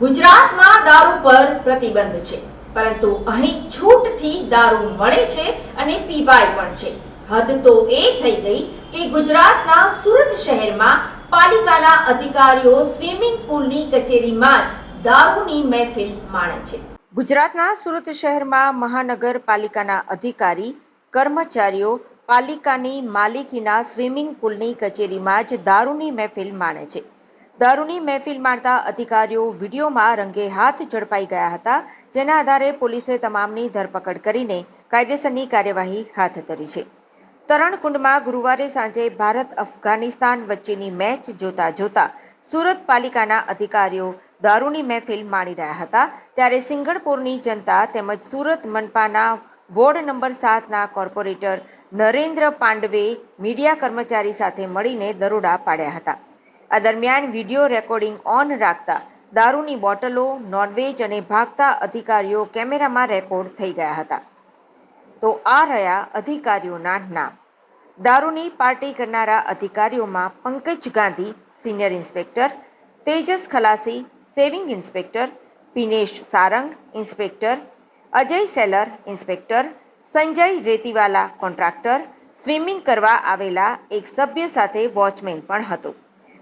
ગુજરાતમાં દારૂ પર પ્રતિબંધ છે. પરંતુ અહીં છૂટથી દારૂ મળે છે અને પીવાય પણ છે. હદ તો એ થઈ ગઈ કે ગુજરાતના સુરત શહેરમાં પાલિકાના અધિકારીઓ સ્વિમિંગ પુલની કચેરીમાં જ દારૂની મહેફિલ માણે છે. ગુજરાતના સુરત શહેરમાં મહાનગરપાલિકાના અધિકારી, કર્મચારીઓ, પાલિકાની માલિકીના સ્વિમિંગ પુલની કચેરીમાં જ દારૂની મહેફિલ માણે છે. દારૂની મહેફિલ માણતા અધિકારીઓ વિડીયોમાં રંગે હાથ ઝડપાઈ ગયા હતા, જેના આધારે પોલીસે તમામની ધરપકડ કરીને કાયદેસરની કાર્યવાહી હાથ ધરી છે. તરણકુંડમાં ગુરુવારે સાંજે ભારત, અફઘાનિસ્તાન વચ્ચેની મેચ જોતા જોતા સુરત પાલિકાના અધિકારીઓ દારૂની મહેફિલ માણી રહ્યા હતા, ત્યારે સિંગણપુરની જનતા તેમજ સુરત મનપાના વોર્ડ નંબર સાતના કોર્પોરેટર નરેન્દ્ર પાંડવે મીડિયા કર્મચારી સાથે મળીને દરોડા પાડ્યા હતા. આ દરમિયાન વીડિયો રેકોર્ડિંગ ઓન રાખતા દારૂની બોટલો, નોનવેજ અને ભાગતા અધિકારીઓ કેમેરામાં રેકોર્ડ થઈ ગયા હતા. તો આ રહ્યા અધિકારીઓના નામ. દારૂની પાર્ટી કરનારા અધિકારીઓમાં Pankaj Gandhi, senior inspector, Tejas Khalasi, saving inspector, Pinesh Sarang, inspector, Ajay Selar, inspector, Sanjay Retiwala, contractor, swimming કરવા આવેલા એક સભ્ય સાથે વોચમેન પણ હતો.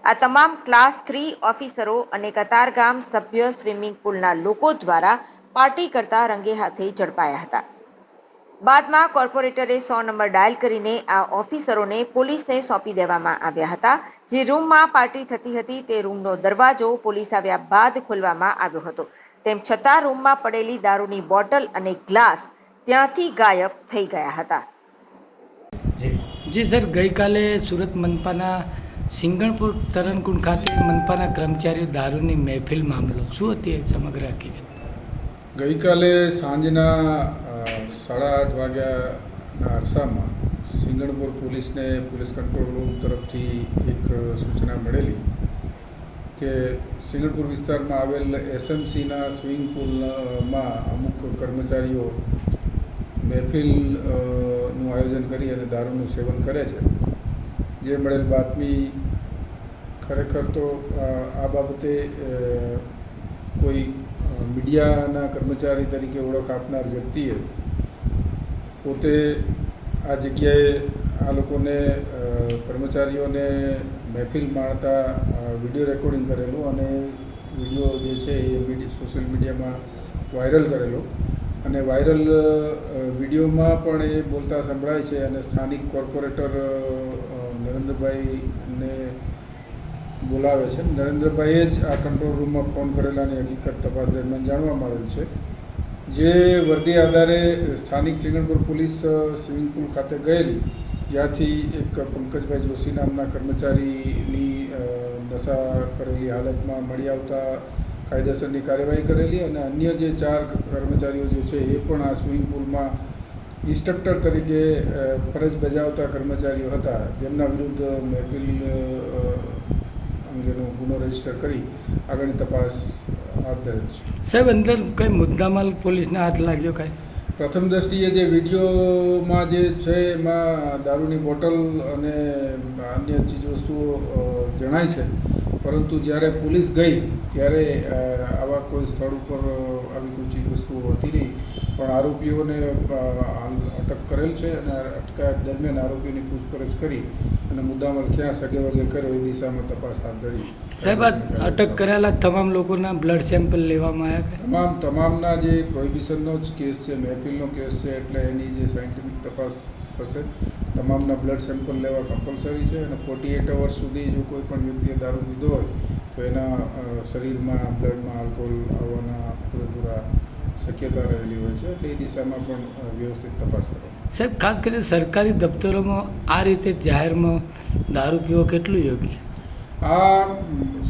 આ તમામ ક્લાસ થ્રી ઓફિસરો અને કતારગામ સભ્ય સ્વિમિંગ પુલના લોકો દ્વારા પાર્ટી કરતા રંગે હાથે ઝડપાયા હતા. બાદમાં કોર્પોરેટરે સો નંબર ડાયલ કરીને આ ઓફિસરોને પોલીસને સોંપી દેવામાં આવ્યા હતા. જે રૂમમાં પાર્ટી થતી હતી તે રૂમનો દરવાજો પોલીસ આવ્યા બાદ ખોલવામાં આવ્યો હતો. તેમ છતાં રૂમમાં પડેલી દારૂની બોટલ અને ગ્લાસ ત્યાંથી ગાયબ થઈ ગયા હતા. જી. જી સર ગઈકાલે સુરત મનપાના સિંગણપુર તરણકુંડ ખાતે મનપાના કર્મચારીઓ દારૂની મહેફિલ મામલો. શું હતી સમગ્ર હકીકત? ગઈકાલે સાંજના સાડા આઠ વાગ્યાના અરસામાં સિંગણપુર પોલીસને પોલીસ કંટ્રોલ રૂમ તરફથી એક સૂચના મળેલી કે સિંગણપુર વિસ્તારમાં આવેલ એસએમસીના સ્વિમિંગ પુલમાં અમુક કર્મચારીઓ મહેફિલનું આયોજન કરી અને દારૂનું સેવન કરે છે. જે મળેલ બાતમી ખરેખર તો આ બાબતે કોઈ મીડિયાના કર્મચારી તરીકે ઓળખ આપનાર વ્યક્તિએ પોતે આ જગ્યાએ આ લોકોને કર્મચારીઓને મહેફિલ માણતા વીડિયો રેકોર્ડિંગ કરેલું અને વીડિયો જે છે એ સોશિયલ મીડિયામાં વાયરલ કરેલો. અને વાયરલ વિડીયોમાં પણ એ બોલતા સંભળાય છે અને સ્થાનિક કોર્પોરેટર નરેન્દ્રભાઈને બોલાવે છે. નરેન્દ્રભાઈએ જ આ કંટ્રોલ રૂમમાં ફોન કરેલાની હકીકત તપાસ દરમિયાન જાણવા મળેલ છે. જે વર્દી આધારે સ્થાનિક સિંગણપુર પોલીસ સ્વિમિંગ પુલ ખાતે ગયેલી, જ્યાંથી એક પંકજભાઈ જોશી નામના કર્મચારીની નશા કરેલી હાલતમાં મળી આવતા કાયદેસરની કાર્યવાહી કરેલી અને અન્ય જે ચાર કર્મચારીઓ જે છે એ પણ આ સ્વિમિંગ પુલમાં ઇન્સ્ટ્રક્ટર તરીકે ફરજ બજાવતા કર્મચારીઓ હતા જેમના વિરુદ્ધ મહેફિલ અંગેનો ગુનો રજિસ્ટર કરી આગળની તપાસ હાથ ધરેલ છે. સાહેબ અંદર કઈ મુદ્દામાલ પોલીસને હાથ લાગ્યો કાંઈ? પ્રથમ દ્રષ્ટિએ જે વિડીયોમાં જે છે એમાં દારૂની બોટલ અને અન્ય ચીજવસ્તુઓ વસ્તુઓ જણાય છે પરંતુ જ્યારે પોલીસ ગઈ ત્યારે આવા કોઈ સ્થળ ઉપર આવી કોઈ ચીજવસ્તુઓ હતી નહીં. પણ આરોપીઓને અટક કરેલ છે અને અટકાયત દરમિયાન આરોપીની પૂછપરછ કરી અને મુદ્દામાલ ક્યાં સગે વગે કર્યો એ દિશામાં તપાસ હાથ ધરી. સાહેબ અટક કરેલા તમામ લોકોના બ્લડ સેમ્પલ લેવામાં આવ્યા તમામ તમામના જે પ્રોહિબિશનનો જ કેસ છે મહેફિલનો કેસ છે એટલે એની જે સાયન્ટિફિક તપાસ થશે. તમામના બ્લડ સેમ્પલ લેવા કમ્પલસરી છે અને ફોર્ટી એટ અવર્સ સુધી જો કોઈ પણ વ્યક્તિએ દારૂ પીધો હોય, તો એના શરીરમાં બ્લડમાં આલ્કોહોલ આવવાના પૂરેપૂરા શક્યતા રહેલી હોય છે. એટલે એ દિશામાં પણ વ્યવસ્થિત તપાસ કરે. સાહેબ, ખાસ કરીને સરકારી દફતરોમાં આ રીતે જાહેરમાં દારૂ પીવો કેટલું યોગ્ય? આ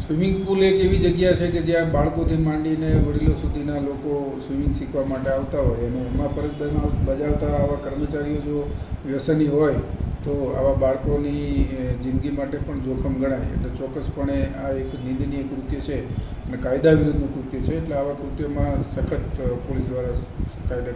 સ્વિમિંગ પુલ એક એવી જગ્યા છે કે જ્યાં બાળકોથી માંડીને વડીલો સુધીના લોકો સ્વિમિંગ શીખવા માટે આવતા હોય અને એમાં ફરજ બજાવ- બજાવતા આવા કર્મચારીઓ જો વ્યસની હોય તો આવા બાળકોની જિંદગી માટે પણ જોખમ ગણાય. એટલે ચોક્કસપણે આ એક નિંદનીય કૃત્ય છે અને કાયદા વિરુદ્ધનું કૃત્ય છે. એટલે આવા કૃત્યમાં સખત પોલીસ દ્વારા કાયદાકીય